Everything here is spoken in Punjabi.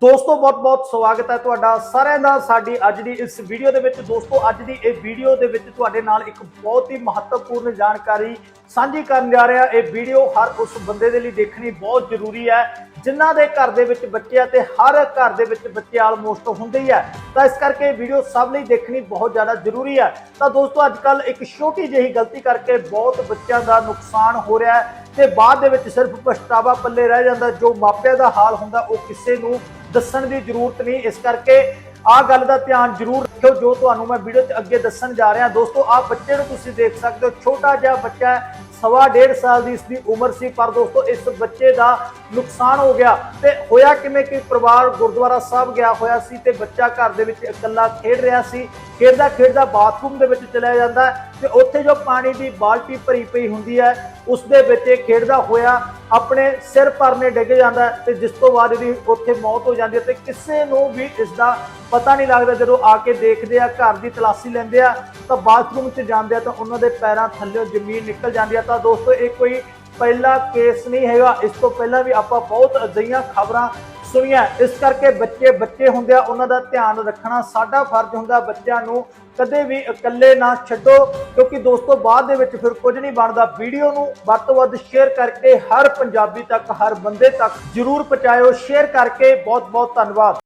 ਦੋਸਤੋ ਬਹੁਤ-ਬਹੁਤ ਸਵਾਗਤ ਹੈ ਤੁਹਾਡਾ ਸਾਰਿਆਂ ਦਾ ਸਾਡੀ ਅੱਜ ਦੀ ਇਸ ਵੀਡੀਓ ਦੇ ਵਿੱਚ। ਦੋਸਤੋ, ਅੱਜ ਦੀ ਇਹ ਵੀਡੀਓ ਦੇ ਵਿੱਚ ਤੁਹਾਡੇ ਨਾਲ ਇੱਕ ਬਹੁਤ ਹੀ ਮਹੱਤਵਪੂਰਨ ਜਾਣਕਾਰੀ ਸਾਂਝੀ ਕਰਨ ਜਾ ਰਿਹਾ। ਇਹ ਵੀਡੀਓ ਹਰ ਉਸ ਬੰਦੇ ਦੇ ਲਈ ਦੇਖਣੀ ਬਹੁਤ ਜ਼ਰੂਰੀ ਹੈ, ਜਿਨ੍ਹਾਂ ਦੇ ਘਰ ਦੇ ਵਿੱਚ ਬੱਚੇ ਆ ਤੇ ਹਰ ਘਰ ਦੇ ਵਿੱਚ ਬੱਚੇ ਆਲਮੋਸਟ ਹੁੰਦੇ ਹੀ ਹੈ ਤਾਂ ਇਸ ਕਰਕੇ ਇਹ ਵੀਡੀਓ ਸਭ ਲਈ ਦੇਖਣੀ ਬਹੁਤ ਜ਼ਿਆਦਾ ਜ਼ਰੂਰੀ ਹੈ। ਤਾਂ ਦੋਸਤੋ, ਅੱਜ ਕੱਲ ਇੱਕ ਛੋਟੀ ਜਿਹੀ ਗਲਤੀ ਕਰਕੇ ਬਹੁਤ ਬੱਚਿਆਂ ਦਾ ਨੁਕਸਾਨ ਹੋ ਰਿਹਾ ਹੈ। ਤੇ ਬਾਅਦ ਦੇ ਵਿੱਚ ਸਿਰਫ ਪਛਤਾਵਾ ਪੱਲੇ ਰਹਿ ਜਾਂਦਾ। ਜੋ ਮਾਪਿਆਂ ਦਾ ਹਾਲ ਹੁੰਦਾ, ਉਹ ਕਿਸੇ ਨੂੰ ਦੱਸਣ ਦੀ ਜ਼ਰੂਰਤ ਨਹੀਂ। ਇਸ ਕਰਕੇ ਆਹ ਗੱਲ ਦਾ ਧਿਆਨ ਜ਼ਰੂਰ ਰੱਖਿਓ, ਜੋ ਤੁਹਾਨੂੰ ਮੈਂ ਵੀਡੀਓ 'ਚ ਅੱਗੇ ਦੱਸਣ ਜਾ ਰਿਹਾ। ਦੋਸਤੋ, ਆਹ ਬੱਚੇ ਨੂੰ ਤੁਸੀਂ ਦੇਖ ਸਕਦੇ ਹੋ। ਛੋਟਾ ਜਿਹਾ ਬੱਚਾ ਹੈ, ਸਵਾ ਡੇਢ ਸਾਲ ਦੀ ਇਸ ਦੀ ਉਮਰ ਸੀ। ਪਰ ਦੋਸਤੋ, ਇਸ ਬੱਚੇ ਦਾ ਨੁਕਸਾਨ ਹੋ ਗਿਆ ਤੇ ਹੋਇਆ ਕਿਵੇਂ ਕਿ ਪਰਿਵਾਰ ਗੁਰਦੁਆਰਾ ਸਾਹਿਬ ਗਿਆ ਹੋਇਆ ਸੀ ਤੇ ਬੱਚਾ ਘਰ ਦੇ ਵਿੱਚ ਇਕੱਲਾ ਖੇਡ ਰਿਹਾ ਸੀ। ਖੇਡਦਾ ਖੇਡਦਾ ਬਾਥਰੂਮ ਦੇ ਵਿੱਚ ਚਲਾ ਜਾਂਦਾ ਤੇ ਉੱਥੇ ਜੋ ਪਾਣੀ ਦੀ ਬਾਲਟੀ ਭਰੀ ਪਈ ਹੁੰਦੀ ਹੈ ਉਸ ਦੇ ਵਿੱਚ ਇਹ ਖੇਡਦਾ ਹੋਇਆ ਆਪਣੇ ਸਿਰ ਪਰਨੇ ਡਿੱਗ ਜਾਂਦਾ ਹੈ ਤੇ ਜਿਸ ਤੋਂ ਬਾਅਦ ਇਹਦੀ ਉੱਥੇ ਮੌਤ ਹੋ ਜਾਂਦੀ ਹੈ ਤੇ ਕਿਸੇ ਨੂੰ ਵੀ ਇਸ ਦਾ ਪਤਾ ਨਹੀਂ ਲੱਗਦਾ। ਜਦੋਂ ਆ ਕੇ ਦੇਖਦੇ ਆ, ਘਰ ਦੀ ਤਲਾਸ਼ੀ ਲੈਂਦੇ ਆ, ਤਾਂ ਬਾਥਰੂਮ 'ਚ ਜਾਂਦੇ ਆ ਤਾਂ ਉਹਨਾਂ ਦੇ ਪੈਰਾਂ ਥੱਲੇ ਜ਼ਮੀਨ ਨਿਕਲ ਜਾਂਦੀ ਆ। ਤਾਂ ਦੋਸਤੋ, ਇਹ ਕੋਈ ਪਹਿਲਾ ਕੇਸ ਨਹੀਂ ਹੈਗਾ। ਇਸ ਤੋਂ ਪਹਿਲਾਂ ਵੀ ਆਪਾਂ ਬਹੁਤ ਅਜਿਹੀਆਂ ਖਬਰਾਂ ਸੁਣੀਆਂ। ਇਸ ਕਰਕੇ ਬੱਚੇ ਬੱਚੇ ਹੁੰਦੇ ਆ, ਉਹਨਾਂ ਦਾ ਧਿਆਨ ਰੱਖਣਾ ਸਾਡਾ ਫਰਜ਼ ਹੁੰਦਾ ਬੱਚਿਆਂ ਨੂੰ ਕਦੇ ਵੀ ਇਕੱਲੇ ਨਾ ਛੱਡੋ, ਕਿਉਂਕਿ ਦੋਸਤੋ ਬਾਅਦ ਦੇ ਵਿੱਚ ਫਿਰ ਕੁਝ ਨਹੀਂ ਬਣਦਾ। ਵੀਡੀਓ ਨੂੰ ਵੱਧ ਤੋਂ ਵੱਧ ਸ਼ੇਅਰ ਕਰਕੇ ਹਰ ਪੰਜਾਬੀ ਤੱਕ, ਹਰ ਬੰਦੇ ਤੱਕ ਜਰੂਰ ਪਹੁੰਚਾਇਓ। ਸ਼ੇਅਰ ਕਰਕੇ ਬਹੁਤ ਬਹੁਤ ਧੰਨਵਾਦ।